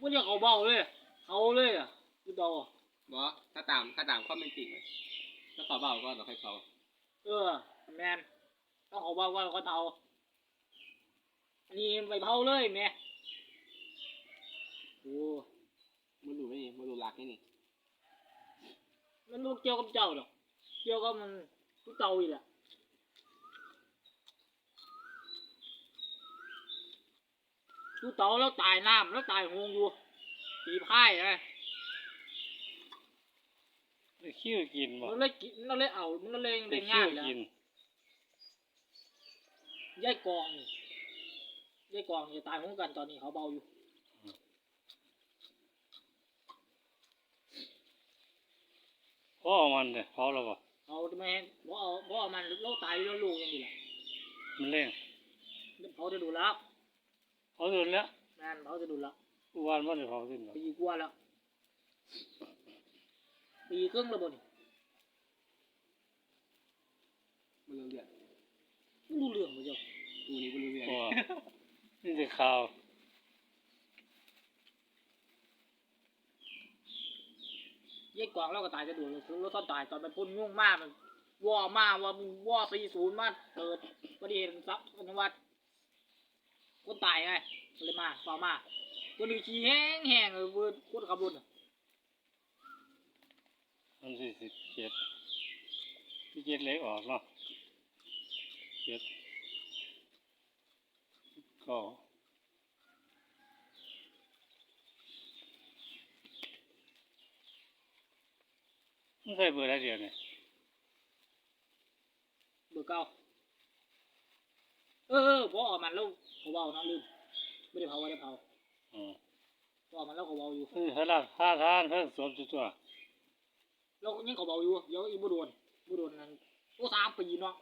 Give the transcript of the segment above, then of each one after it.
บ่อยากเขาเบาเลย เขาเลยอะคือเบาอะบอถ้าตามถ้าตามความเป็นจริงเลยถ้าขอเบาก็เราค่อยเขาเออแมนต้องเขาเบาก่อนแล้วก็เตาอันนี้ไปเผาเลยแม่โอ้มันรู้ไหมนี่มันรู้หลักนี่นี่มันบ่เกี่ยวกับเจ้าดอกเกี่ยวกับมันทุกเตาอีกแหละ ทุกเตาแล้วตายน้ำแล้วตายหงอยู่ตีพายไงได้คิ้วกินบ่มันเลยกินมันเลยเอามันเลยได้เล่นคิ้ง่ายวแล้วกินยายกองนี่ยายกองจะตายพร้อมกันตอนนี้เขาเบาอยู่พ่อมันเด้เผาแล้วบ่เอาทำไมเพราะเอาเพราะเอามันโลกตายแล้วลูกยังดีแหละมันเร่งเขาจะดูแล้ว เผาสุดแล้วแมนเขาจะดูแล้ววานบ่ได้เผาสิ้นหรอกปีกว่าแล้วปีครึ่งแล้วบ่นี่มันรู้เรื่องไม่รู้เรื่องบ่เจ้ากูนี่มันรู้เรื่องบ่นี่ได้ข่าวยายกองแล้วก็ตายจะดูแล้วแล้วตอนตายตอนมันพ่นง่วงมากมันวอมาว่ามึงวอสี่ศูนย์มาเกิดประเด็นซับกันวัด คนตายไงก็เลยมาฟ้ามาคนหนึ่งขี้แห้งแห้งเลยเว้ยคนขับรถน่ะมันสี่สิบเจ็ดที่เจ็ดเล็กออกเนาะเจ็ดก็มันใส่เบอร์อะไรเดียวเนี่ยเบอร์เก้า เออเออพอเออกมันแล้วเขาเบานะลืมไม่ได้เผาไม่ได้เผาอืมพอเอกมันแล้วเขาเบาอยู่ คือขนาดท่าทานเพิ่งสวมตัวตัวแล้วยังเขาเบาอยู่เดี๋ยวอีบุโดนบุโดนนั้นโอ้สามปีเนาะ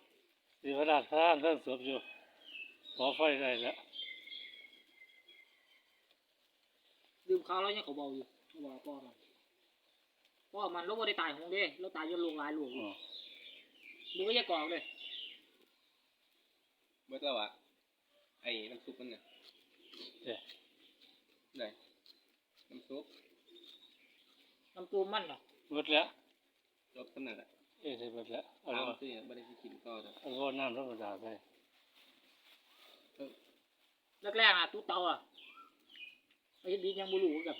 คือขนาดท่านเพิ่งสวมอยู่ขอไฟได้แล้วลืมเขาแล้วยังเขาเบาอยู่เขาบอกพ่อมันพ่อมันแล้วบ่ได้ตายของเด้แล้วตายจนลงหลายหลวงอืม ดูก็แยกกรอกเลย เมื่อแล้วอะไอ้น้ำซุปมันเนี่ยเด้ไหนน้ำซุปน้ำตูมมันเนาะหมดแล้วจบสำนักอะเอ้ยได้หมดแล้วเอาตามละที่ไม่ได้กินก็เถอะเอาละน้ำธรรมดาไปแรกๆอะตู้เตาอะไอ้ดียังบุรู้กับ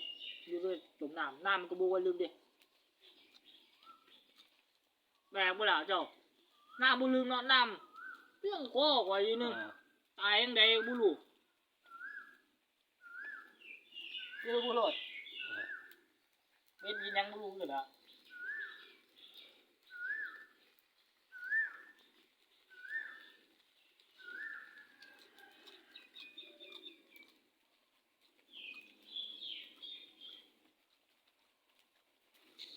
ดูด้วยจมน้ำน้ำมันก็บูว่าลืมดิแบกบ่ล่ะเจ้าน้ำบุลืมเนาะน้ำ เรื่องคอกไว้อีกนึงอ่าตายยังไงบุรู้เรื่องบุรอดเป็นยินยังบุรู้อยู่ละ